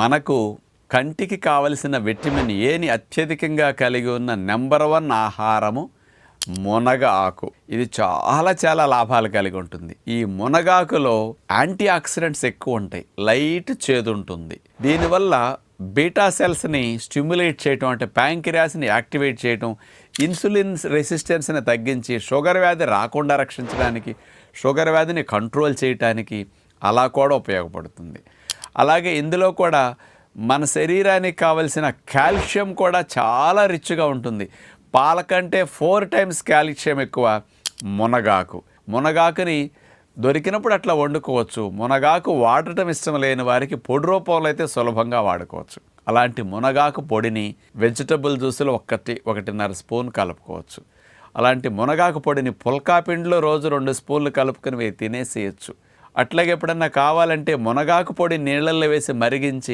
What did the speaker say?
మనకు కంటికి కావలసిన విటమిన్ ఏని అత్యధికంగా కలిగి ఉన్న నెంబర్ వన్ ఆహారము మునగ ఆకు. ఇది చాలా చాలా లాభాలు కలిగి ఉంటుంది. ఈ మునగాకులో యాంటీ ఆక్సిడెంట్స్ ఎక్కువ ఉంటాయి. లైట్ చేదు ఉంటుంది దీనివల్ల బీటా సెల్స్ని స్టిమ్యులేట్ చేయటం అంటే ప్యాంక్రియాస్ని యాక్టివేట్ చేయటం ఇన్సులిన్ రెసిస్టెన్స్ని తగ్గించి షుగర్ వ్యాధి రాకుండా రక్షించడానికి షుగర్ వ్యాధిని కంట్రోల్ చేయటానికి అలా కూడా ఉపయోగపడుతుంది. అలాగే ఇందులో కూడా మన శరీరానికి కావలసిన కాల్షియం కూడా చాలా రిచ్గా ఉంటుంది. పాల కంటే ఫోర్ టైమ్స్ కాల్షియం ఎక్కువ మునగాకు. మునగాకుని దొరికినప్పుడు అట్లా వండుకోవచ్చు. మునగాకు వాడటం ఇష్టం లేని వారికి పొడి రూపంలో అయితే సులభంగా వాడుకోవచ్చు. అలాంటి మునగాకు పొడిని వెజిటబుల్ జ్యూస్లో ఒకటి ఒకటిన్నర స్పూన్ కలుపుకోవచ్చు. అలాంటి మునగాకు పొడిని పుల్కా పిండిలో రోజు రెండు స్పూన్లు కలుపుకొని తినేసేయచ్చు. అట్లాగే ఎప్పుడన్నా కావాలంటే మునగాకు పొడి నీళ్ళల్లో వేసి మరిగించి